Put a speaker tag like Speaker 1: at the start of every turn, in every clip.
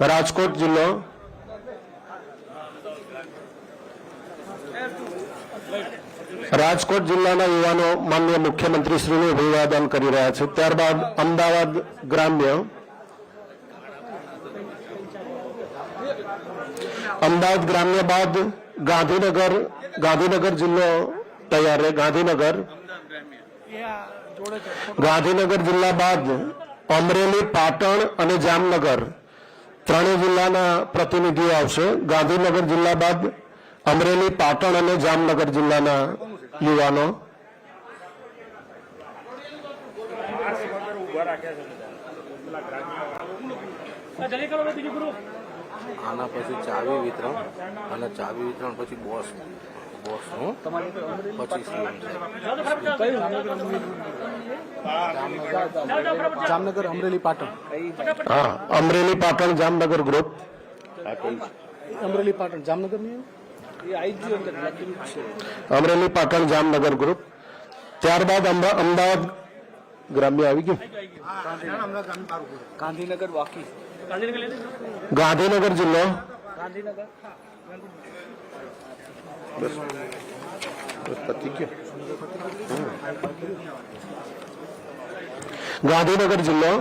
Speaker 1: રાજકોટ જિલ્લો. રાજકોટ જિલ્લાના યુવાનો માનનીય મુખ્યમંત્રી શ્રીનું અભિવાદન કરી રહ્યા છે. ત્યારબાદ અમદાવાદ ગ્રામ્ય. અમદાવાદ ગ્રામ્ય બાદ ગાંધીનગર ગાંધીનગર જિલ્લો તૈયાર રહે. ગાંધીનગર. ગાંધીનગર જિલ્લા બાદ અમરેલી, પાટણ અને જામનગર. ત્રણેય જિલ્લાના પ્રતિનિધિઓ આવશે. ગાંધીનગર જિલ્લા બાદ અમરેલી, પાટણ અને જામનગર જિલ્લાના યુવાનો.
Speaker 2: આના પછી ચાવી વિતરણ અને ચાવી વિતરણ પછી બોસ. બોસનું પચીસ કિલોમીટર
Speaker 3: જામનગર અમરેલી પાટણ
Speaker 1: હા અમરેલી પાટણ જામનગર ગ્રુપ
Speaker 3: અમરેલી પાટણ જામનગરની
Speaker 1: અમરેલી પાટણ જામનગર ગ્રુપ ત્યારબાદ અંબા- અમદાવાદ ગ્રામ્ય આવી ગયું.
Speaker 3: ગાંધીનગર વાકી.
Speaker 1: ગાંધીનગર જિલ્લો. બસ પતી ગયું. ગાંધીનગર જિલ્લો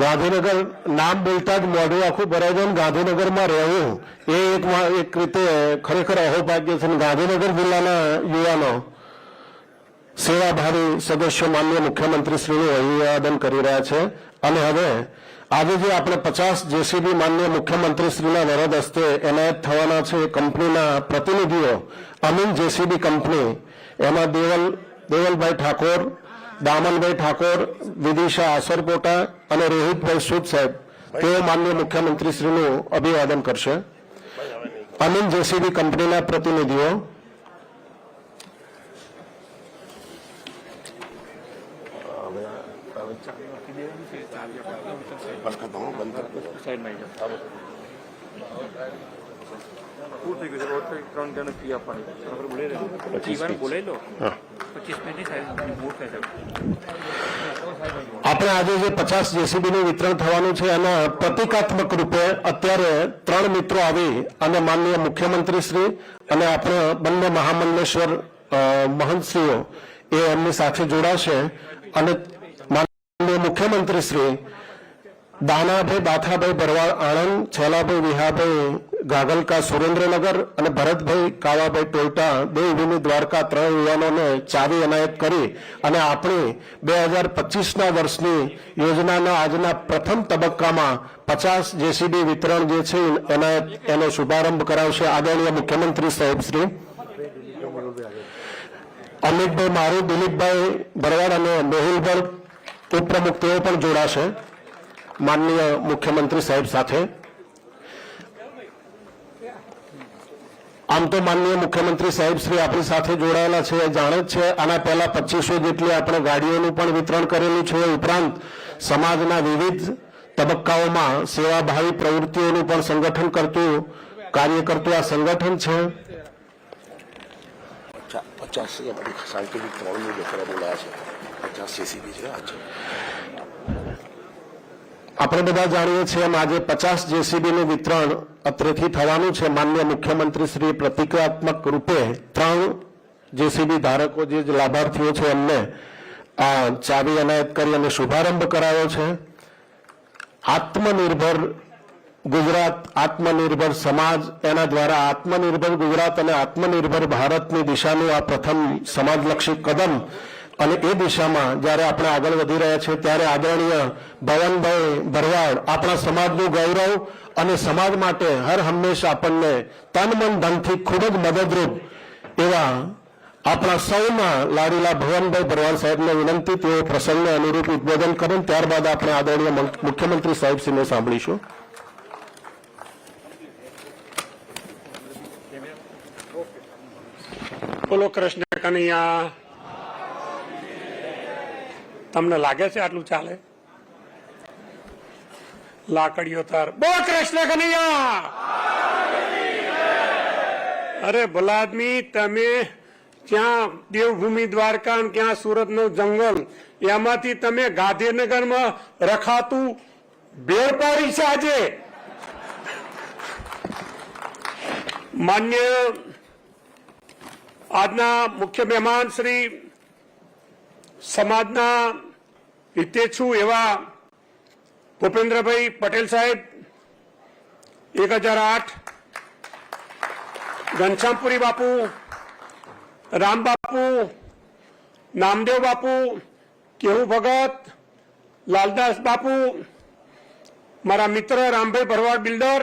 Speaker 1: ગાંધીનગર નામ બોલતા જ મોઢું આખું ભરાઈ જાય ગાંધીનગરમાં રહેવું. એ એક એક રીતે ખરેખર અહોભાગ્ય છે ગાંધીનગર જિલ્લાના યુવાનો સેવાભાવી સદસ્યો માન્ય મુખ્યમંત્રી શ્રીનું અભિવાદન કરી રહ્યા છે. અને હવે, આજે જે આપણે પચાસ જેસીબી માન્ય મુખ્યમંત્રી શ્રીના વરદ હસ્તે એનાયત થવાના છે કંપનીના પ્રતિનિધિઓ, અમીન જેસીબી કંપની, એમાં દેવલ, દેવલભાઈ ઠાકોર, દામનભાઈ ઠાકોર, વિદિશા આસરકોટા અને રોહિતભાઈ સુદ સાહેબ, તેઓ માન્ય મુખ્યમંત્રી શ્રીનું અભિવાદન કરશે. અમીન જેસીબી કંપનીના પ્રતિનિધિઓ
Speaker 4: પૂરું થઈ ગયું છે રોડ સાઈડ ત્રણ જણ ફી આપવાની બરાબર બોલે રહ્યો જીવન બોલાવી લો
Speaker 1: હા
Speaker 4: પચીસ મિનિટ સાહેબ બહુ થાય સાહેબ
Speaker 1: આપણે આજે જે પચાસ જેસીબીનું વિતરણ થવાનું છે એના પ્રતિકાત્મક રૂપે અત્યારે ત્રણ મિત્રો આવી અને માનનીય મુખ્યમંત્રી શ્રી અને આપણે બંને મહામંડલેશ્વર મહંતશ્રીઓ એ એમની સાથે જોડાશે અને માનનીય મુખ્યમંત્રી શ્રી દાનાભાઈ, બાથાભાઈ ભરવાડ આણંદ, છેલાભાઈ, વિહાભાઈ, ગાગલકા, સુરેન્દ્રનગર અને ભરતભાઈ, કાવાભાઈ, ટોયટા દેવભૂમિ, દ્વારકા ત્રણ યુવાનોને ચાવી એનાયત કરી અને આપણી બે હજાર પચીસના વર્ષની યોજનાના આજના પ્રથમ તબક્કામાં પચાસ જેસીબી વિતરણ જે છે એનાયત, એનો શુભારંભ કરાવશે આદરણીય મુખ્યમંત્રી સાહેબ શ્રી. અમિતભાઈ મારું, દિલીપભાઈ ભરવાડ અને મેહુલભાઈ ઉપપ્રમુખ, તેઓ પણ જોડાશે. માનનીય મુખ્યમંત્રી સાહેબ સાથે આમ તો માનનીય મુખ્યમંત્રી સાહેબ શ્રી આપણી સાથે જોડાયેલા છે જાણે જ છે આના પહેલા પચીસો જેટલી આપણે ગાડીઓનું પણ વિતરણ કરેલું છે ઉપરાંત સમાજના વિવિધ તબક્કાઓમાં સેવાભાવી પ્રવૃત્તિઓનું પણ સંગઠન કરતું કાર્ય કરતું આ સંગઠન છે
Speaker 2: પચાસ સાયન્ટિફિક ત્રણની બોલાયા છે પચાસ સીસીબી છે
Speaker 1: આપણે બધા જાણીએ છીએ એમ આજે પચાસ જેસીબીનું વિતરણ અત્રેથી થવાનું છે. માન્ય મુખ્યમંત્રી શ્રી રૂપે ત્રણ જેસીબી ધારકો જે લાભાર્થીઓ છે એમને આ ચાવી એનાયત કરી અને શુભારંભ કરાયો છે. આત્મનિર્ભર ગુજરાત, આત્મનિર્ભર સમાજ, એના દ્વારા આત્મનિર્ભર ગુજરાત અને આત્મનિર્ભર ભારતની દિશાનું આ પ્રથમ સમાજલક્ષી કદમ અને એ દિશામાં જ્યારે આપણે આગળ વધી રહ્યા છીએ, ત્યારે આદરણીય ભવનભાઈ ભરવાડ આપણા સમાજનું ગૌરવ અને સમાજ માટે હર હંમેશા આપણને તન મન ધનથી ખૂબ જ મદદરૂપ એવા આપણા સૌના લાડીલા ભવનભાઈ ભરવાડ સાહેબને વિનંતી, તેઓ પ્રસંગને અનુરૂપ ઉદબોધન કરે. ત્યારબાદ આપણે આદરણીય મુખ્યમંત્રી સાહેબશ્રીને સાંભળીશું.
Speaker 5: બોલો કૃષ્ણ કનૈયા. તમને લાગે છે આટલું ચાલે? લાકડીઓ તાર. બોલ કૃષ્ણ કનૈયા! અરે ભલા તમે ત્યાં દેવભૂમિ દ્વારકા ક્યાં ક્યાં સુરતનું જંગલ, એમાંથી તમે ગાંધીનગરમાં રખાતું ભેળ પાડી છે આજે? માન્ય આજના મુખ્ય મહેમાન શ્રી સમાજના હિતેચ્છુ એવા ભૂપેન્દ્રભાઈ પટેલ સાહેબ એક હજાર આઠ ઘનશ્યામપુરી બાપુ રામ બાપુ નામદેવ બાપુ કેહુ ભગત લાલદાસ બાપુ મારા મિત્ર રામભાઈ ભરવાડ બિલ્ડર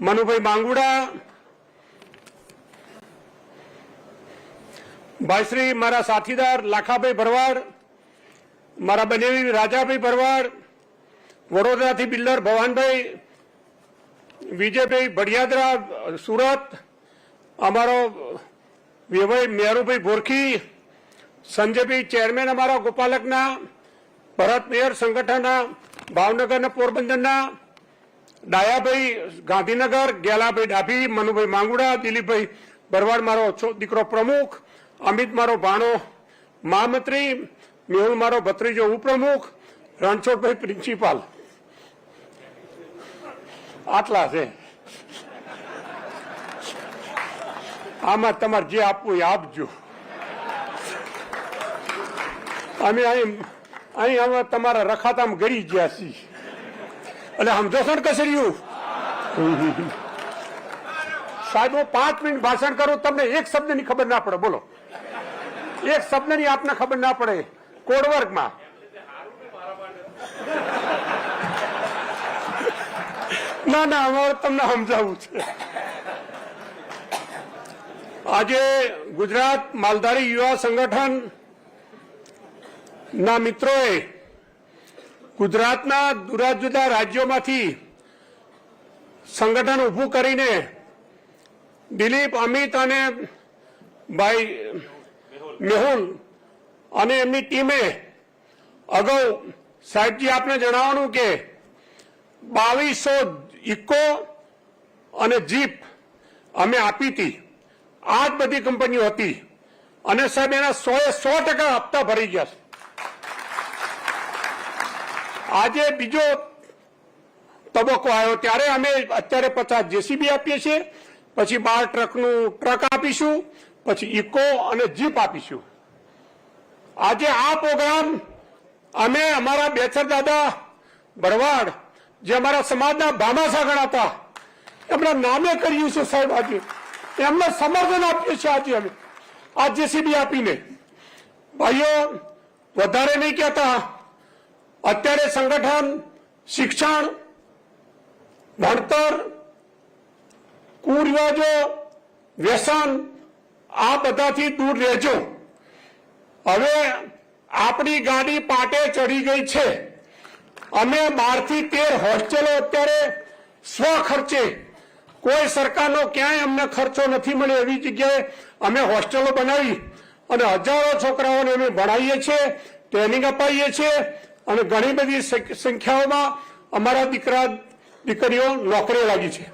Speaker 5: મનુભાઈ માંગુડા ભાઈશ્રી મારા સાથીદાર લાખાભાઈ ભરવાડ મારા બનેવી રાજાભાઈ ભરવાડ, વડોદરાથી બિલ્ડર ભવાનભાઈ, વિજયભાઈ ભડિયાદરા, સુરત, અમારો વ્યવય મેહરુભાઈ ભોરખી, સંજયભાઈ ચેરમેન અમારા ગોપાલકના, ભરત મેયર સંગઠનના, ભાવનગરના પોરબંદરના, ડાયાભાઈ ગાંધીનગર, ગેલાભાઈ ડાભી, મનુભાઈ માંગુડા, દિલીપભાઈ ભરવાડ મારો દીકરો પ્રમુખ, અમિત મારો ભાણો મહામંત્રી મેહુલ, મારો ભત્રીજો ઉપપ્રમુખ, રણછોડભાઈ પ્રિન્સિપાલ આટલા છે. આમાં તમારે જે આપવું આપજો. અમે અહીં અમે તમારા રખાતામાં ગરી ગયા છીએ. એટલે સમજો છો ને કસર્યું સાહેબ હું પાંચ મિનિટ ભાષણ કરું, તમને એક શબ્દની ખબર ના પડે. બોલો. એક શબ્દની આપને ખબર ના પડે. કોડવર્ગમાં ના ના, અમારે તમને સમજાવવું છે. આજે ગુજરાત માલધારી યુવા સંગઠન ના મિત્રોએ ગુજરાતના જુદા જુદા રાજ્યોમાંથી સંગઠન ઊભું કરીને દિલીપ, અમિત અને ભાઈ મેહુલ અને એમની ટીમે અગાઉ સાહેબજી, આપને જણાવવાનું કે બાવીસો ઇકો અને જીપ અમે આપી હતી. આ જ બધી કંપનીઓ હતી. અને સાહેબ, એના સો એ સો ટકા હપ્તા ભરી ગયા છે. આજે બીજો તબક્કો આવ્યો. ત્યારે અમે અત્યારે પચાસ જેસીબી આપીએ છીએ. પછી બાર ટ્રકનું ટ્રક આપીશું. પછી ઇકો અને જીપ આપીશું. આજે આ પ્રોગ્રામ અમે અમારા બેચર દાદા ભરવાડ, જે અમારા સમાજના ભામાસા ગણાતા એમના નામે કર્યું છે સાહેબ આજે. એમને સમર્થન આપ્યું છે આજે અમે. આ જેસીબી આપીને. ભાઈઓ, વધારે નહીં કહેતા, અત્યારે સંગઠન, શિક્ષણ, ભણતર, કુરિવાજો, વ્યસન, આ બધાથી દૂર રહેજો. હવે આપણી ગાડી પાટે ચડી ગઈ છે. અમે બારથી તેર હોસ્ટેલો અત્યારે સ્વ ખર્ચે. કોઈ સરકારનો ક્યાંય અમને ખર્ચો નથી મળ્યો એવી જગ્યાએ અમે હોસ્ટેલો બનાવી અને હજારો છોકરાઓને અમે ભણાવીએ છીએ, ટ્રેનિંગ અપાવીએ છીએ અને ઘણી બધી સંખ- સંખ્યાઓમાં અમારા દીકરા, દીકરીઓ નોકરીઓ લાગી છે.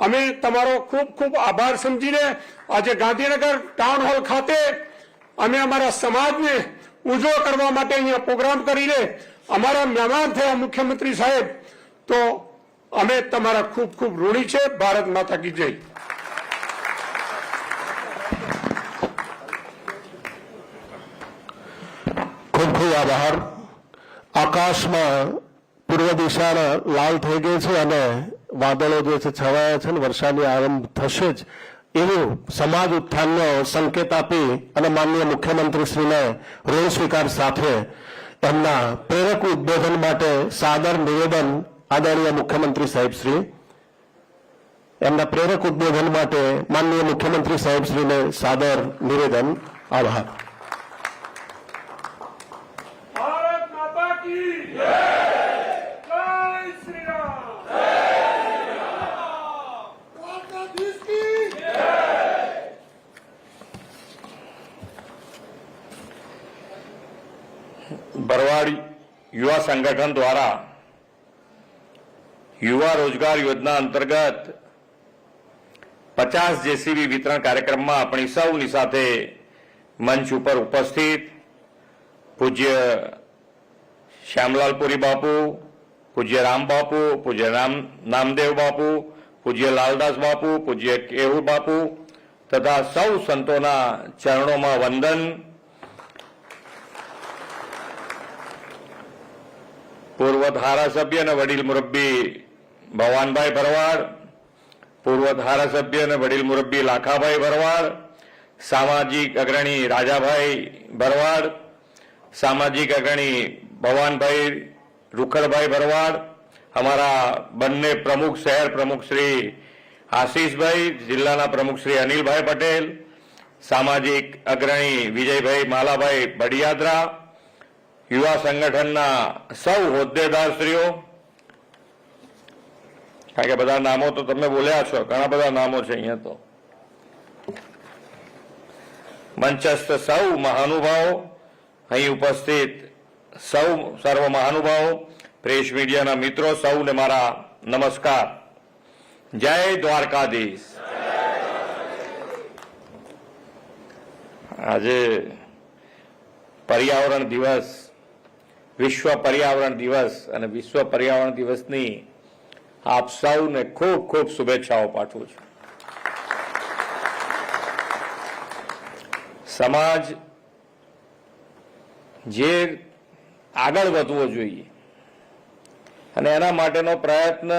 Speaker 5: અમે તમારો ખૂબ ખૂબ આભાર સમજીને આજે ગાંધીનગર ટાઉન હોલ ખાતે અમે અમારા સમાજને ઉજો કરવા માટે અહીંયા પ્રોગ્રામ કરીને અમારા મહેમાન થયા મુખ્યમંત્રી સાહેબ. તો અમે તમારા ખૂબ ખૂબ ઋણી છે. ભારત માતા કી જય.
Speaker 1: ખૂબ ખૂબ આભાર. આકાશમાં પૂર્વ દિશાના લાલ થઈ ગઈ છે અને વાદળો જે છે છવાયા છે ને, વરસાદની આરંભ થશે જ એવું સમાજ ઉત્થાનનો સંકેત આપી અને માનનીય મુખ્યમંત્રીશ્રીને ઋણ સ્વીકાર સાથે એમના પ્રેરક ઉદ્બોધન માટે સાદર નિવેદન આદરણીય મુખ્યમંત્રી સાહેબશ્રી એમના પ્રેરક ઉદ્બોધન માટે માનનીય મુખ્યમંત્રી સાહેબશ્રીને સાદર નિવેદન. આભાર
Speaker 5: ભારત માતા કી જય શ્રી રામ
Speaker 6: બરવાડ યુવા સંગઠન દ્વારા યુવા રોજગાર યોજના અંતર્ગત પચાસ જેસીબી વિતરણ કાર્યક્રમમાં આપણી સૌની સાથે મંચ ઉપર ઉપસ્થિત પૂજ્ય શ્યામલાલપુરી બાપુ, પૂજ્ય રામ બાપુ, પૂજ્ય રામ, નામદેવ બાપુ, પૂજ્ય લાલદાસ બાપુ, પૂજ્ય કેહુ બાપુ તથા સૌ સંતોના ચરણોમાં વંદન પૂર્વ ધારાસભ્ય અને વડીલ મુરબ્બી ભવાનભાઈ ભરવાડ પૂર્વ ધારાસભ્ય અને વડીલ મુરબ્બી લાખાભાઈ ભરવાડ, સામાજિક અગ્રણી રાજાભાઈ ભરવાડ, સામાજિક અગ્રણી ભવાનભાઈ રૂખડભાઈ ભરવાડ, અમારા બંને પ્રમુખ શહેર પ્રમુખ શ્રી આશીષભાઈ, જિલ્લાના પ્રમુખ શ્રી અનિલભાઈ પટેલ, સામાજિક અગ્રણી વિજયભાઈ માલાભાઈ બડિયાદરા યુવા સંગઠનના સૌ હોદ્દેદારશ્રીઓ કારણ કે બધા નામો તો તમે બોલ્યા છો, ઘણા બધા નામો છે અહીંયા તો. મંચસ્થ સૌ મહાનુભાવો, અહીં ઉપસ્થિત સૌ સર્વ મહાનુભાવો, પ્રેસ મીડિયાના મિત્રો સૌને મારા નમસ્કાર. જય દ્વારકાધીશ. આજે પર્યાવરણ દિવસ વિશ્વ પર્યાવરણ દિવસ અને વિશ્વ પર્યાવરણ દિવસની આપ સૌને ખૂબ ખૂબ શુભેચ્છાઓ પાઠવું છું. સમાજ જે આગળ વધવો જોઈએ અને એના માટેનો પ્રયત્ન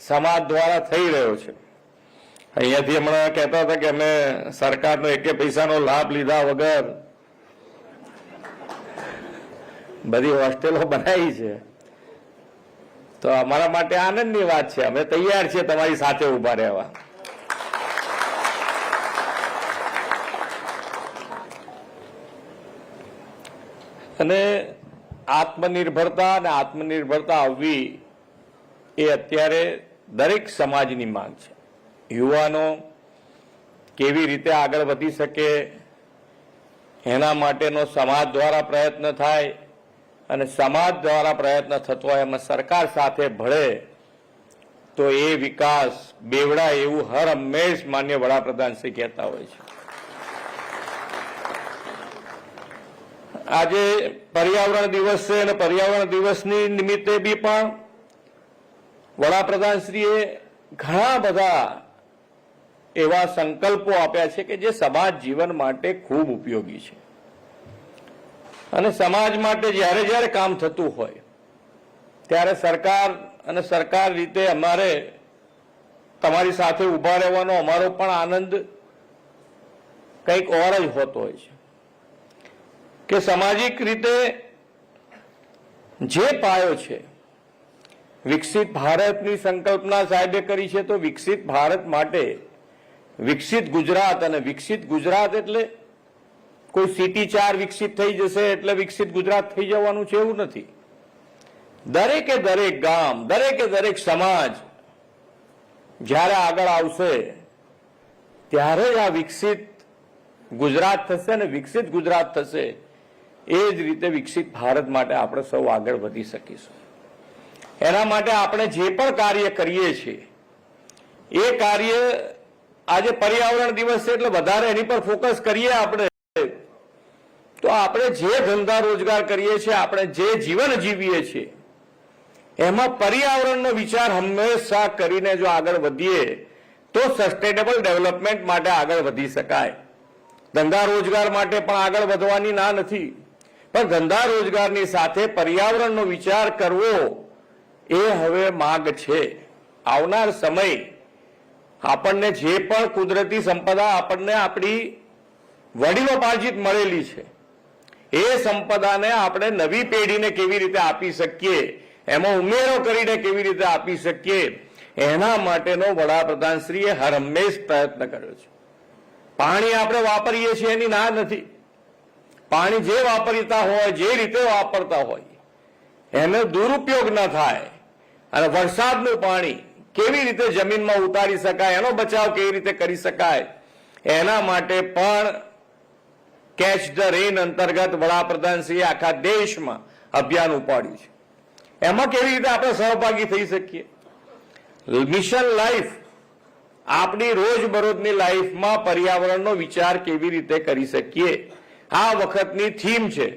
Speaker 6: સમાજ દ્વારા થઈ રહ્યો છે. અહીંયાથી હમણાં કહેતા હતા કે અમે સરકારનો એકે પૈસાનો લાભ લીધા વગર બધી હોસ્ટેલો બનાવી છે. તો અમારા માટે આનંદની વાત છે. અમે તૈયાર છીએ તમારી સાથે ઊભા રહેવા. અને આત્મનિર્ભરતા અને આત્મનિર્ભરતા આવવી એ અત્યારે દરેક સમાજની માંગ છે. યુવાનો કેવી રીતે આગળ વધી શકે, એના માટેનો સમાજ દ્વારા પ્રયત્ન થાય અને સમાજ દ્વારા પ્રયત્ન થતો હોય, એમાં સરકાર સાથે ભળે, તો એ વિકાસ બેવડા એવું હર હંમેશ માન્ય વડાપ્રધાન શ્રી કહેતા હોય છે. આજે પર્યાવરણ દિવસ છે અને પર્યાવરણ દિવસની નિમિત્તે બી પણ વડાપ્રધાનશ્રીએ ઘણા બધા એવા સંકલ્પો આપ્યા છે કે જે સમાજ જીવન માટે ખૂબ ઉપયોગી છે. અને સમાજ માટે જ્યારે જ્યારે કામ થતું હોય, ત્યારે સરકાર અને સરકાર રીતે અમારે તમારી સાથે ઊભા રહેવાનો અમારો પણ આનંદ કંઈક ઓર જ હોતો હોય છે. કે સામાજિક રીતે જે પાયો છે, વિકસિત ભારતની સંકલ્પના સાહેબે કરી છે, તો વિકસિત ભારત માટે વિકસિત ગુજરાત અને વિકસિત ગુજરાત એટલે કોઈ સિટી ચાર વિકસિત થઈ જશે એટલે વિકસિત ગુજરાત થઈ જવાનું છે એવું નથી. દરેકે દરેક ગામ, દરેકે દરેક સમાજ જ્યારે આગળ આવશે, ત્યારે જ આ વિકસિત ગુજરાત થશે અને વિકસિત ગુજરાત થશે, એ જ રીતે વિકસિત ભારત માટે આપણે સૌ આગળ વધી શકીશું. એના માટે આપણે જે પણ કાર્ય કરીએ છીએ, એ કાર્ય આજે પર્યાવરણ દિવસ છે એટલે વધારે એની પર ફોકસ કરીએ આપણે. તો આપણે જે ધંધા રોજગાર કરીએ છીએ, આપણે જે જીવન જીવીએ છીએ, એમાં પર્યાવરણનો વિચાર હંમેશા કરીને જો આગળ વધીએ, તો સસ્ટેનેબલ ડેવલપમેન્ટ માટે આગળ વધી શકાય. ધંધા રોજગાર માટે પણ આગળ વધવાની ના નથી. પણ ધંધા રોજગારની સાથે પર્યાવરણનો વિચાર કરવો એ હવે માગ છે. આવનાર સમય આપણને જે પણ કુદરતી સંપદા આપણને આપણી વડીલોપાર્જિત મળેલી છે એ સંપદાને આપણે નવી પેઢીને કેવી રીતે આપી શકીએ, એમાં ઉમેરો કરીને કેવી રીતે આપી શકીએ, એના માટેનો વડાપ્રધાનશ્રીએ હર હંમેશ પ્રયત્ન કર્યો છે. પાણી આપણે વાપરીએ છીએ એની ના નથી. પાણી જે વાપરતા હોય, જે રીતે વાપરતા હોય, એનો દુરુપયોગ ન થાય. અને વરસાદનું પાણી કેવી રીતે જમીનમાં ઉતારી શકાય, એનો બચાવ કેવી રીતે કરી શકાય, એના માટે પણ કેચ ધ રેન અંતર્ગત વડાપ્રધાનશ્રીએ આખા દેશમાં અભિયાન ઉપાડ્યું છે. એમાં કેવી રીતે આપણે સહભાગી થઈ શકીએ? મિશન લાઈફ, આપણી રોજબરોજની લાઈફમાં પર્યાવરણનો વિચાર કેવી રીતે કરી શકીએ? આ વખતની થીમ છે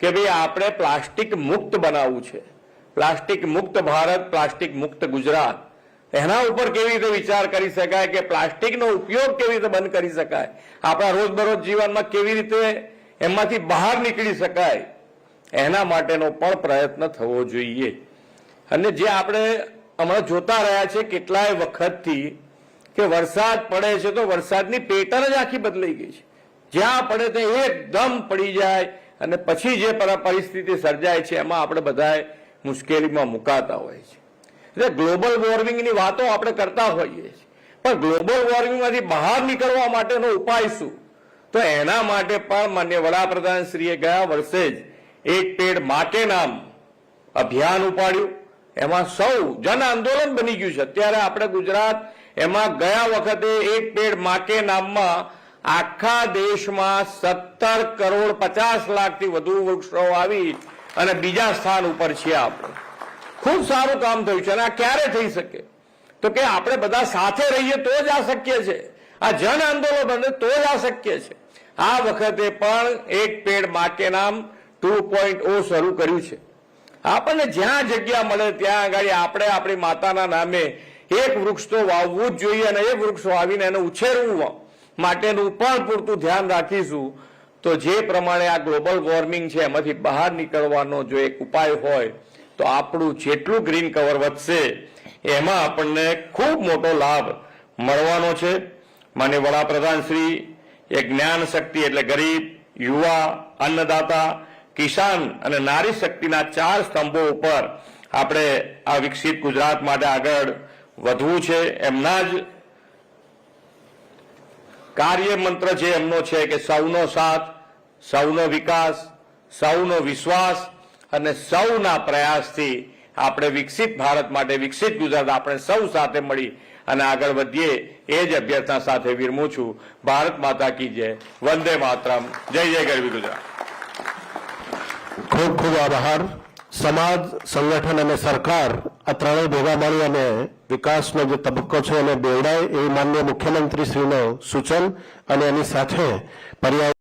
Speaker 6: કે ભાઈ આપણે પ્લાસ્ટિક મુક્ત બનાવવું છે. પ્લાસ્ટિક મુક્ત ભારત, પ્લાસ્ટિક મુક્ત ગુજરાત. એના ઉપર કેવી રીતે વિચાર કરી શકાય કે પ્લાસ્ટિકનો ઉપયોગ કેવી રીતે બંધ કરી શકાય? આપણા રોજબરોજ જીવનમાં કેવી રીતે એમાંથી બહાર નીકળી શકાય? એના માટેનો પણ પ્રયત્ન થવો જોઈએ. અને જે આપણે હમણાં જોતા રહ્યા છે કેટલાય વખતથી કે વરસાદ પડે છે તો વરસાદની પેટર્ન જ આખી બદલાઈ ગઈ છે. જ્યાં પડે તે એકદમ પડી જાય અને પછી જે પર- પરિસ્થિતિ સર્જાય છે એમાં આપણે બધાએ મુશ્કેલીમાં મુકાતા હોય છે. એટલે ગ્લોબલ વોર્મિંગની વાતો આપણે કરતા હોઈએ પણ ગ્લોબલ વોર્મિંગમાંથી બહાર નીકળવા માટેનો ઉપાય શું? તો એના માટે પણ માન્ય વડાપ્રધાન શ્રીએ ગયા વર્ષે જ એક પેડ માટે નામ અભિયાન ઉપાડ્યું. એમાં સૌ જન આંદોલન બની ગયું છે. અત્યારે આપણે ગુજરાત એમાં ગયા વખતે એક પેડ માટે નામમાં આખા દેશમાં સત્તર કરોડ પચાસ લાખથી વધુ વૃક્ષો આવી અને બીજા સ્થાન ઉપર છીએ આપણે. ખૂબ સારું કામ થયું છે અને આ ક્યારે થઈ શકે? તો કે આપણે બધા સાથે રહીએ તો જ આ શક્ય છે. આ જન આંદોલન બને તો જ આ શક્ય છે. આ વખતે પણ એક પેડ માટે નામ ટુ પોઈન્ટ ઓ શરૂ કર્યું છે. આપણને જ્યાં જગ્યા મળે ત્યાં આગળ આપણે આપણી માતાના નામે એક વૃક્ષ તો વાવવું જ જોઈએ અને એ વૃક્ષ વાવીને એને ઉછેરવું માટેનું પણ પૂરતું ધ્યાન રાખીશું. તો જે પ્રમાણે આ ગ્લોબલ વોર્મિંગ છે, એમાંથી બહાર નીકળવાનો જો એક ઉપાય હોય તો આપણું જેટલું ગ્રીન કવર વધશે, એમાં આપણને ખૂબ મોટો લાભ મળવાનો છે. માન્ય વડાપ્રધાન શ્રી એ જ્ઞાન શક્તિ એટલે ગરીબ, યુવા, અન્નદાતા, કિસાન અને નારી શક્તિના ચાર સ્તંભો ઉપર આપણે આ વિકસિત ગુજરાત માટે આગળ વધવું છે. એમના જ કાર્ય મંત્ર જે એમનો છે કે સૌનો સાથ, સૌનો વિકાસ, સૌનો વિશ્વાસ અને સૌના પ્રયાસથી આપણે વિકસિત ભારત માટે, વિકસિત ગુજરાત આપણે સૌ સાથે મળી અને આગળ વધીએ એ જ અભ્યર્થના સાથે વિરમું છું. ભારત માતા કી જય. વંદે માતરમ. જય જય ગરવી ગુજરાત.
Speaker 1: ખૂબ ખૂબ આભાર. સમાજ, સંગઠન અને સરકાર આ ત્રણેય ભેગા મળી અને વિકાસનો જે તબક્કો છે એને બેવડાય એ માન્ય મુખ્યમંત્રી શ્રીનું સૂચન અને એની સાથે પર્યાવરણ